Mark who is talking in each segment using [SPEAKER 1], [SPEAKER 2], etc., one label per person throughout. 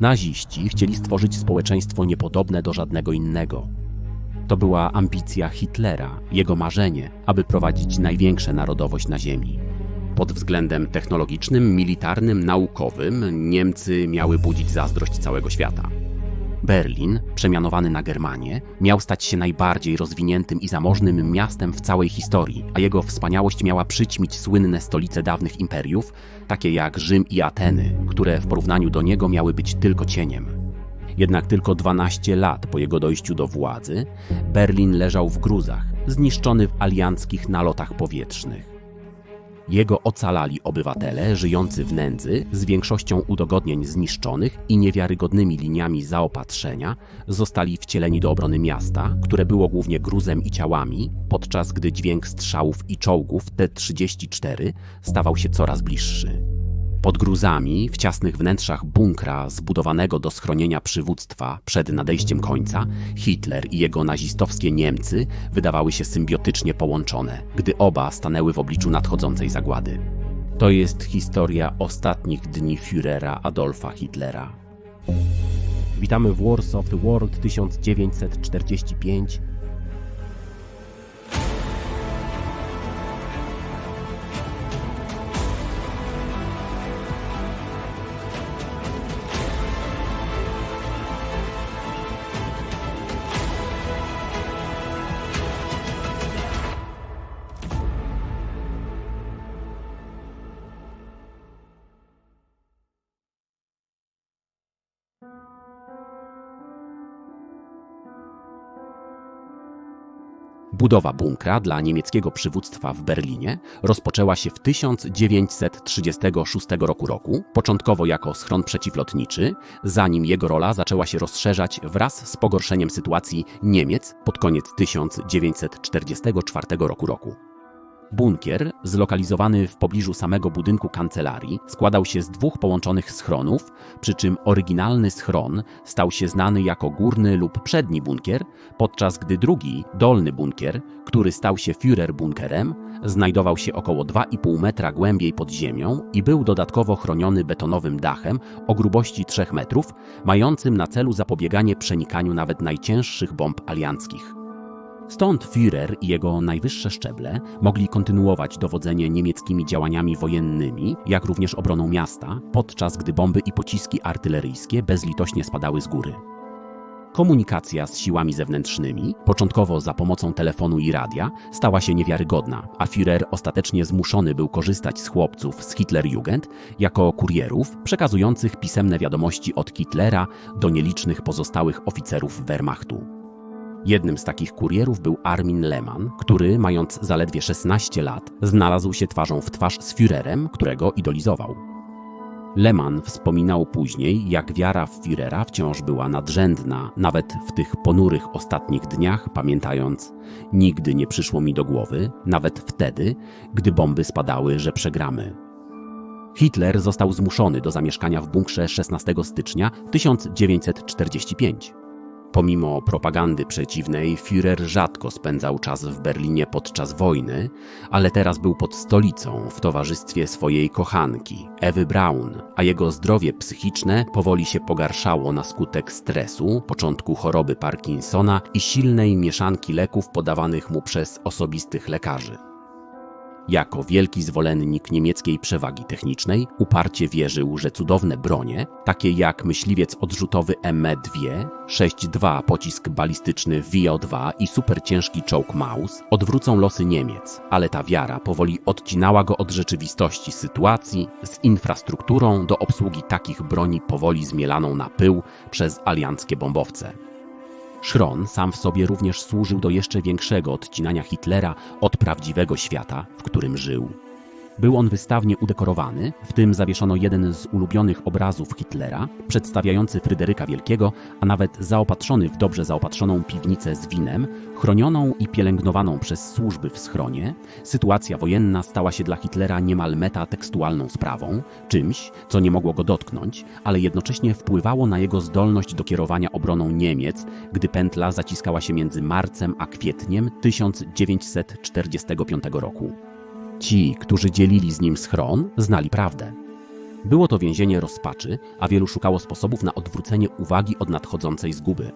[SPEAKER 1] Naziści chcieli stworzyć społeczeństwo niepodobne do żadnego innego. To była ambicja Hitlera, jego marzenie, aby prowadzić największą narodowość na Ziemi. Pod względem technologicznym, militarnym, naukowym Niemcy miały budzić zazdrość całego świata. Berlin, przemianowany na Germanię, miał stać się najbardziej rozwiniętym i zamożnym miastem w całej historii, a jego wspaniałość miała przyćmić słynne stolice dawnych imperiów, takie jak Rzym i Ateny, które w porównaniu do niego miały być tylko cieniem. Jednak tylko 12 lat po jego dojściu do władzy, Berlin leżał w gruzach, zniszczony w alianckich nalotach powietrznych. Jego ocalali obywatele żyjący w nędzy, z większością udogodnień zniszczonych i niewiarygodnymi liniami zaopatrzenia, zostali wcieleni do obrony miasta, które było głównie gruzem i ciałami, podczas gdy dźwięk strzałów i czołgów T-34 stawał się coraz bliższy. Pod gruzami, w ciasnych wnętrzach bunkra zbudowanego do schronienia przywództwa przed nadejściem końca, Hitler i jego nazistowskie Niemcy wydawały się symbiotycznie połączone, gdy oba stanęły w obliczu nadchodzącej zagłady. To jest historia ostatnich dni Führera Adolfa Hitlera. Witamy w Wars of the World 1945 Budowa bunkra dla niemieckiego przywództwa w Berlinie rozpoczęła się w 1936 roku, roku, początkowo jako schron przeciwlotniczy, zanim jego rola zaczęła się rozszerzać wraz z pogorszeniem sytuacji Niemiec pod koniec 1944 roku. roku. Bunkier, zlokalizowany w pobliżu samego budynku kancelarii, składał się z dwóch połączonych schronów, przy czym oryginalny schron stał się znany jako górny lub przedni bunkier, podczas gdy drugi, dolny bunkier, który stał się Führerbunkerem, znajdował się około 2,5 metra głębiej pod ziemią i był dodatkowo chroniony betonowym dachem o grubości 3 metrów, mającym na celu zapobieganie przenikaniu nawet najcięższych bomb alianckich. Stąd Führer i jego najwyższe szczeble mogli kontynuować dowodzenie niemieckimi działaniami wojennymi, jak również obroną miasta, podczas gdy bomby i pociski artyleryjskie bezlitośnie spadały z góry. Komunikacja z siłami zewnętrznymi, początkowo za pomocą telefonu i radia, stała się niewiarygodna, a Führer ostatecznie zmuszony był korzystać z chłopców z Hitlerjugend jako kurierów przekazujących pisemne wiadomości od Hitlera do nielicznych pozostałych oficerów Wehrmachtu. Jednym z takich kurierów był Armin Lehmann, który, mając zaledwie 16 lat, znalazł się twarzą w twarz z Führerem, którego idolizował. Lehmann wspominał później, jak wiara w Führera wciąż była nadrzędna, nawet w tych ponurych ostatnich dniach, pamiętając, nigdy nie przyszło mi do głowy, nawet wtedy, gdy bomby spadały, że przegramy. Hitler został zmuszony do zamieszkania w bunkrze 16 stycznia 1945. Pomimo propagandy przeciwnej, Führer rzadko spędzał czas w Berlinie podczas wojny, ale teraz był pod stolicą w towarzystwie swojej kochanki, Ewy Braun, a jego zdrowie psychiczne powoli się pogarszało na skutek stresu, początku choroby Parkinsona i silnej mieszanki leków podawanych mu przez osobistych lekarzy. Jako wielki zwolennik niemieckiej przewagi technicznej, uparcie wierzył, że cudowne bronie, takie jak myśliwiec odrzutowy ME-2, 6.2 pocisk balistyczny VO-2 i superciężki czołg Maus odwrócą losy Niemiec, ale ta wiara powoli odcinała go od rzeczywistości sytuacji, z infrastrukturą do obsługi takich broni powoli zmielaną na pył przez alianckie bombowce. Szron sam w sobie również służył do jeszcze większego odcinania Hitlera od prawdziwego świata, w którym żył. Był on wystawnie udekorowany, w tym zawieszono jeden z ulubionych obrazów Hitlera, przedstawiający Fryderyka Wielkiego, a nawet zaopatrzony w dobrze zaopatrzoną piwnicę z winem, chronioną i pielęgnowaną przez służby w schronie, sytuacja wojenna stała się dla Hitlera niemal metatekstualną sprawą, czymś, co nie mogło go dotknąć, ale jednocześnie wpływało na jego zdolność do kierowania obroną Niemiec, gdy pętla zaciskała się między marcem a kwietniem 1945 roku. Ci, którzy dzielili z nim schron, znali prawdę. Było to więzienie rozpaczy, a wielu szukało sposobów na odwrócenie uwagi od nadchodzącej zguby.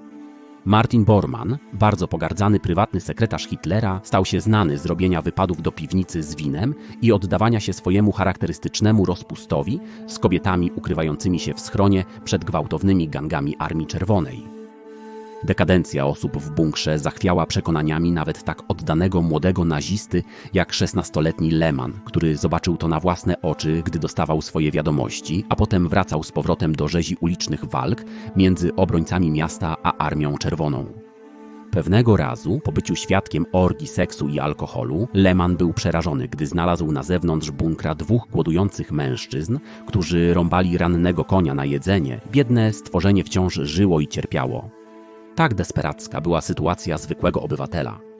[SPEAKER 1] Martin Bormann, bardzo pogardzany prywatny sekretarz Hitlera, stał się znany z robienia wypadów do piwnicy z winem i oddawania się swojemu charakterystycznemu rozpustowi z kobietami ukrywającymi się w schronie przed gwałtownymi gangami Armii Czerwonej. Dekadencja osób w bunkrze zachwiała przekonaniami nawet tak oddanego młodego nazisty jak 16-letni Lehmann, który zobaczył to na własne oczy, gdy dostawał swoje wiadomości, a potem wracał z powrotem do rzezi ulicznych walk między obrońcami miasta a Armią Czerwoną. Pewnego razu, po byciu świadkiem orgii seksu i alkoholu, Lehmann był przerażony, gdy znalazł na zewnątrz bunkra dwóch głodujących mężczyzn, którzy rąbali rannego konia na jedzenie. Biedne stworzenie wciąż żyło i cierpiało. Tak desperacka była sytuacja zwykłego obywatela.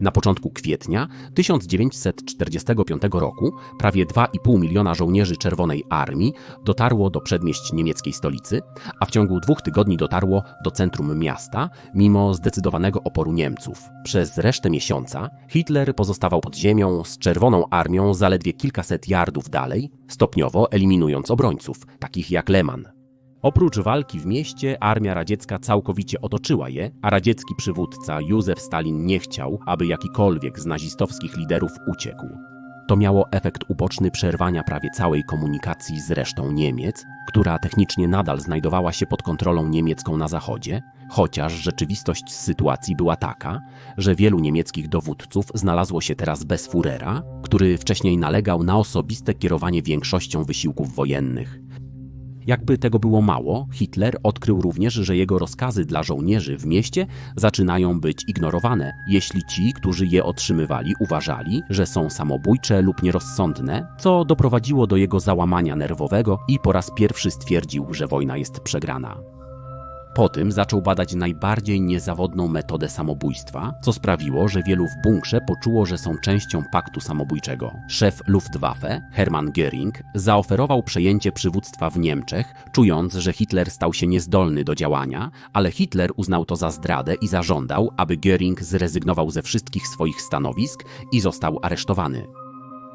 [SPEAKER 1] Na początku kwietnia 1945 roku prawie 2,5 miliona żołnierzy Czerwonej Armii dotarło do przedmieść niemieckiej stolicy, a w ciągu dwóch tygodni dotarło do centrum miasta, mimo zdecydowanego oporu Niemców. Przez resztę miesiąca Hitler pozostawał pod ziemią z Czerwoną Armią zaledwie kilkaset yardów dalej, stopniowo eliminując obrońców, takich jak Lehmann. Oprócz walki w mieście, armia radziecka całkowicie otoczyła je, a radziecki przywódca Józef Stalin nie chciał, aby jakikolwiek z nazistowskich liderów uciekł. To miało efekt uboczny przerwania prawie całej komunikacji z resztą Niemiec, która technicznie nadal znajdowała się pod kontrolą niemiecką na zachodzie, chociaż rzeczywistość sytuacji była taka, że wielu niemieckich dowódców znalazło się teraz bez Führera, który wcześniej nalegał na osobiste kierowanie większością wysiłków wojennych. Jakby tego było mało, Hitler odkrył również, że jego rozkazy dla żołnierzy w mieście zaczynają być ignorowane, jeśli ci, którzy je otrzymywali, uważali, że są samobójcze lub nierozsądne, co doprowadziło do jego załamania nerwowego i po raz pierwszy stwierdził, że wojna jest przegrana. Po tym zaczął badać najbardziej niezawodną metodę samobójstwa, co sprawiło, że wielu w bunkrze poczuło, że są częścią paktu samobójczego. Szef Luftwaffe, Hermann Göring, zaoferował przejęcie przywództwa w Niemczech, czując, że Hitler stał się niezdolny do działania, ale Hitler uznał to za zdradę i zażądał, aby Göring zrezygnował ze wszystkich swoich stanowisk i został aresztowany.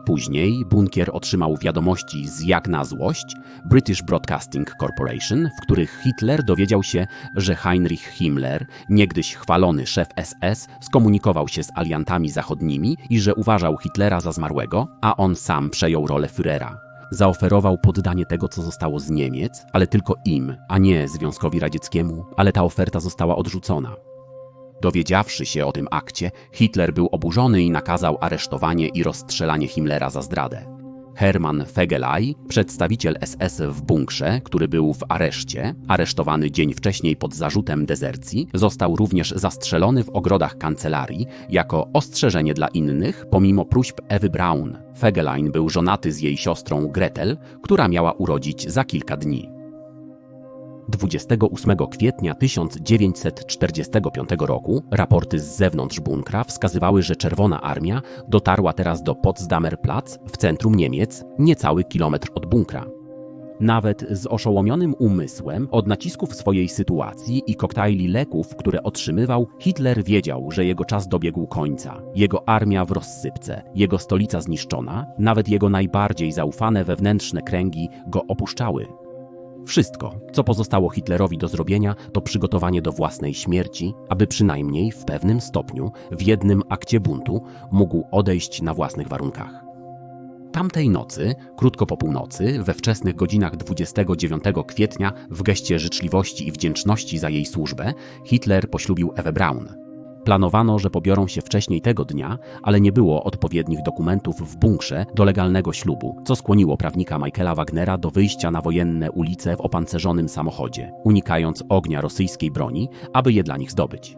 [SPEAKER 1] Później bunkier otrzymał wiadomości z jak na złość British Broadcasting Corporation, w których Hitler dowiedział się, że Heinrich Himmler, niegdyś chwalony szef SS, skomunikował się z aliantami zachodnimi i że uważał Hitlera za zmarłego, a on sam przejął rolę Führera. Zaoferował poddanie tego, co zostało z Niemiec, ale tylko im, a nie Związkowi Radzieckiemu, ale ta oferta została odrzucona. Dowiedziawszy się o tym akcie, Hitler był oburzony i nakazał aresztowanie i rozstrzelanie Himmlera za zdradę. Hermann Fegelei, przedstawiciel SS w bunkrze, który był w areszcie, aresztowany dzień wcześniej pod zarzutem dezercji, został również zastrzelony w ogrodach kancelarii jako ostrzeżenie dla innych, pomimo próśb Ewy Braun. Fegelein był żonaty z jej siostrą Gretel, która miała urodzić za kilka dni. 28 kwietnia 1945 roku raporty z zewnątrz bunkra wskazywały, że Czerwona Armia dotarła teraz do Potsdamer Platz w centrum Niemiec, niecały kilometr od bunkra. Nawet z oszołomionym umysłem od nacisków swojej sytuacji i koktajli leków, które otrzymywał, Hitler wiedział, że jego czas dobiegł końca. Jego armia w rozsypce, jego stolica zniszczona, nawet jego najbardziej zaufane wewnętrzne kręgi go opuszczały. Wszystko, co pozostało Hitlerowi do zrobienia, to przygotowanie do własnej śmierci, aby przynajmniej w pewnym stopniu, w jednym akcie buntu, mógł odejść na własnych warunkach. Tamtej nocy, krótko po północy, we wczesnych godzinach 29 kwietnia, w geście życzliwości i wdzięczności za jej służbę, Hitler poślubił Ewę Braun, Planowano, że pobiorą się wcześniej tego dnia, ale nie było odpowiednich dokumentów w bunkrze do legalnego ślubu, co skłoniło prawnika Michaela Wagnera do wyjścia na wojenne ulice w opancerzonym samochodzie, unikając ognia rosyjskiej broni, aby je dla nich zdobyć.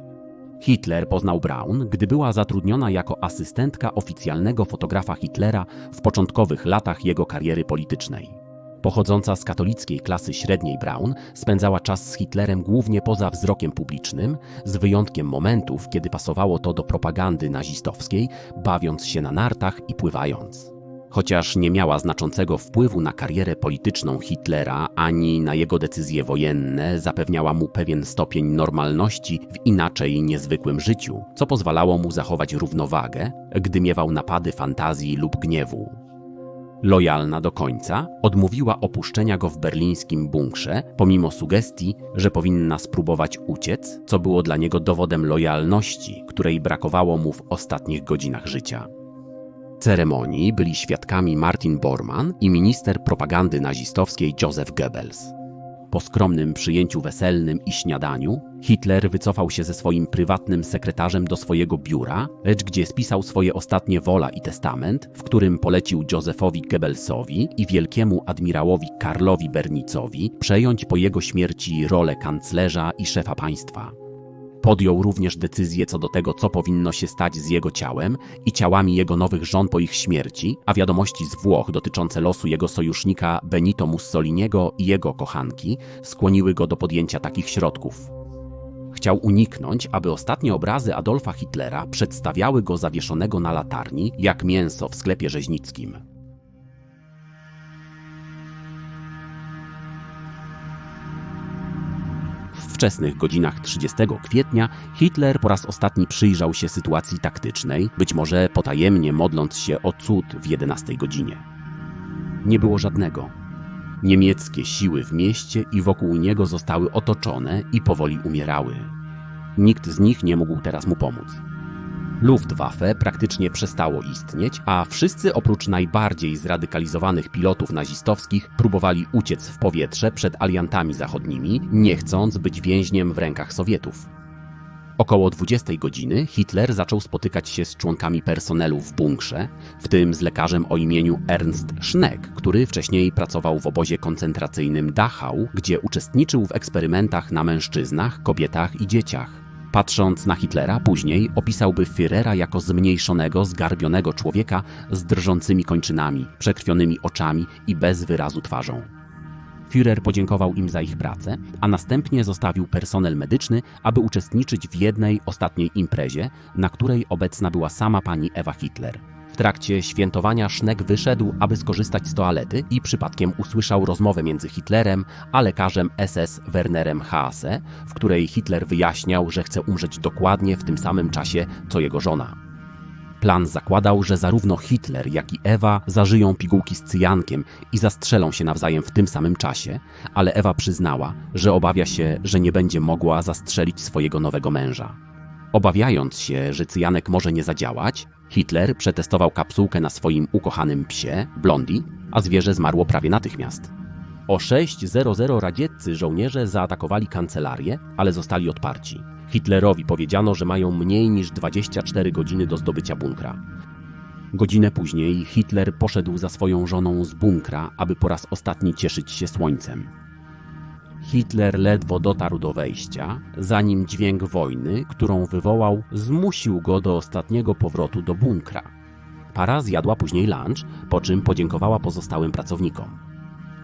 [SPEAKER 1] Hitler poznał Braun, gdy była zatrudniona jako asystentka oficjalnego fotografa Hitlera w początkowych latach jego kariery politycznej. Pochodząca z katolickiej klasy średniej Braun spędzała czas z Hitlerem głównie poza wzrokiem publicznym, z wyjątkiem momentów, kiedy pasowało to do propagandy nazistowskiej, bawiąc się na nartach i pływając. Chociaż nie miała znaczącego wpływu na karierę polityczną Hitlera ani na jego decyzje wojenne, zapewniała mu pewien stopień normalności w inaczej niezwykłym życiu, co pozwalało mu zachować równowagę, gdy miewał napady fantazji lub gniewu. Lojalna do końca, odmówiła opuszczenia go w berlińskim bunkrze, pomimo sugestii, że powinna spróbować uciec, co było dla niego dowodem lojalności, której brakowało mu w ostatnich godzinach życia. Ceremonii byli świadkami Martin Bormann i minister propagandy nazistowskiej Joseph Goebbels. Po skromnym przyjęciu weselnym i śniadaniu, Hitler wycofał się ze swoim prywatnym sekretarzem do swojego biura, lecz gdzie spisał swoje ostatnie wola i testament, w którym polecił Josephowi Goebbelsowi i wielkiemu admirałowi Karlowi Bernicowi przejąć po jego śmierci rolę kanclerza i szefa państwa. Podjął również decyzję co do tego, co powinno się stać z jego ciałem i ciałami jego nowych żon po ich śmierci, a wiadomości z Włoch dotyczące losu jego sojusznika Benito Mussoliniego i jego kochanki skłoniły go do podjęcia takich środków. Chciał uniknąć, aby ostatnie obrazy Adolfa Hitlera przedstawiały go zawieszonego na latarni, jak mięso w sklepie rzeźnickim. Wczesnych godzinach 30 kwietnia Hitler po raz ostatni przyjrzał się sytuacji taktycznej, być może potajemnie modląc się o cud w 11 godzinie. Nie było żadnego. Niemieckie siły w mieście i wokół niego zostały otoczone i powoli umierały. Nikt z nich nie mógł teraz mu pomóc. Luftwaffe praktycznie przestało istnieć, a wszyscy oprócz najbardziej zradykalizowanych pilotów nazistowskich próbowali uciec w powietrze przed aliantami zachodnimi, nie chcąc być więźniem w rękach Sowietów. Około 20 godziny Hitler zaczął spotykać się z członkami personelu w bunkrze, w tym z lekarzem o imieniu Ernst Schneck, który wcześniej pracował w obozie koncentracyjnym Dachau, gdzie uczestniczył w eksperymentach na mężczyznach, kobietach i dzieciach. Patrząc na Hitlera, później opisałby Führera jako zmniejszonego, zgarbionego człowieka z drżącymi kończynami, przekrwionymi oczami i bez wyrazu twarzą. Führer podziękował im za ich pracę, a następnie zostawił personel medyczny, aby uczestniczyć w jednej ostatniej imprezie, na której obecna była sama pani Ewa Hitler. Trakcie świętowania Sznek wyszedł, aby skorzystać z toalety i przypadkiem usłyszał rozmowę między Hitlerem a lekarzem SS Wernerem Haase, w której Hitler wyjaśniał, że chce umrzeć dokładnie w tym samym czasie co jego żona. Plan zakładał, że zarówno Hitler, jak i Ewa zażyją pigułki z cyjankiem i zastrzelą się nawzajem w tym samym czasie, ale Ewa przyznała, że obawia się, że nie będzie mogła zastrzelić swojego nowego męża. Obawiając się, że cyjanek może nie zadziałać, Hitler przetestował kapsułkę na swoim ukochanym psie, Blondi, a zwierzę zmarło prawie natychmiast. O 6.00 radzieccy żołnierze zaatakowali kancelarię, ale zostali odparci. Hitlerowi powiedziano, że mają mniej niż 24 godziny do zdobycia bunkra. Godzinę później Hitler poszedł za swoją żoną z bunkra, aby po raz ostatni cieszyć się słońcem. Hitler ledwo dotarł do wejścia, zanim dźwięk wojny, którą wywołał, zmusił go do ostatniego powrotu do bunkra. Para zjadła później lunch, po czym podziękowała pozostałym pracownikom.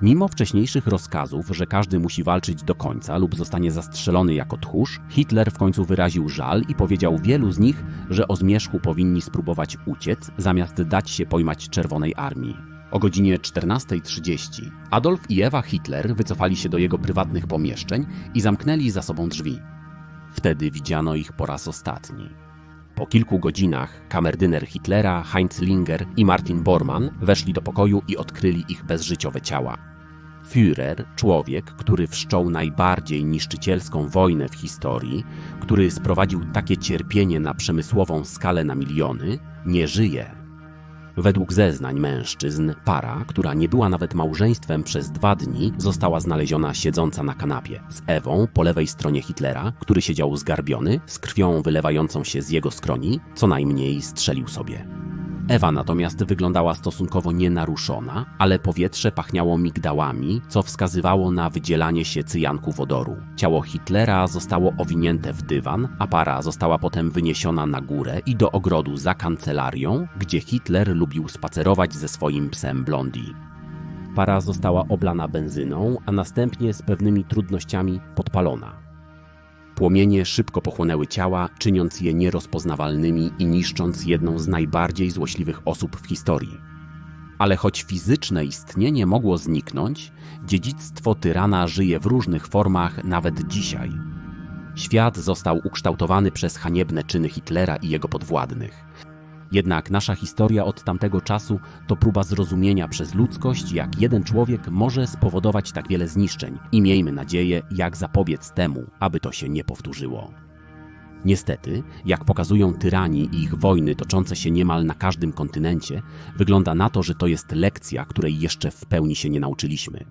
[SPEAKER 1] Mimo wcześniejszych rozkazów, że każdy musi walczyć do końca lub zostanie zastrzelony jako tchórz, Hitler w końcu wyraził żal i powiedział wielu z nich, że o zmierzchu powinni spróbować uciec, zamiast dać się pojmać Czerwonej Armii. O godzinie 14.30 Adolf i Ewa Hitler wycofali się do jego prywatnych pomieszczeń i zamknęli za sobą drzwi. Wtedy widziano ich po raz ostatni. Po kilku godzinach kamerdyner Hitlera, Heinz Linger i Martin Bormann weszli do pokoju i odkryli ich bezżyciowe ciała. Führer, człowiek, który wszczął najbardziej niszczycielską wojnę w historii, który sprowadził takie cierpienie na przemysłową skalę na miliony, nie żyje. Według zeznań mężczyzn, para, która nie była nawet małżeństwem przez dwa dni, została znaleziona siedząca na kanapie z Ewą po lewej stronie Hitlera, który siedział zgarbiony, z krwią wylewającą się z jego skroni, co najmniej strzelił sobie. Ewa natomiast wyglądała stosunkowo nienaruszona, ale powietrze pachniało migdałami, co wskazywało na wydzielanie się cyjanku wodoru. Ciało Hitlera zostało owinięte w dywan, a para została potem wyniesiona na górę i do ogrodu za kancelarią, gdzie Hitler lubił spacerować ze swoim psem Blondi. Para została oblana benzyną, a następnie z pewnymi trudnościami podpalona. Płomienie szybko pochłonęły ciała, czyniąc je nierozpoznawalnymi i niszcząc jedną z najbardziej złośliwych osób w historii. Ale choć fizyczne istnienie mogło zniknąć, dziedzictwo tyrana żyje w różnych formach nawet dzisiaj. Świat został ukształtowany przez haniebne czyny Hitlera i jego podwładnych. Jednak nasza historia od tamtego czasu to próba zrozumienia przez ludzkość, jak jeden człowiek może spowodować tak wiele zniszczeń i miejmy nadzieję, jak zapobiec temu, aby to się nie powtórzyło. Niestety, jak pokazują tyrani i ich wojny toczące się niemal na każdym kontynencie, wygląda na to, że to jest lekcja, której jeszcze w pełni się nie nauczyliśmy.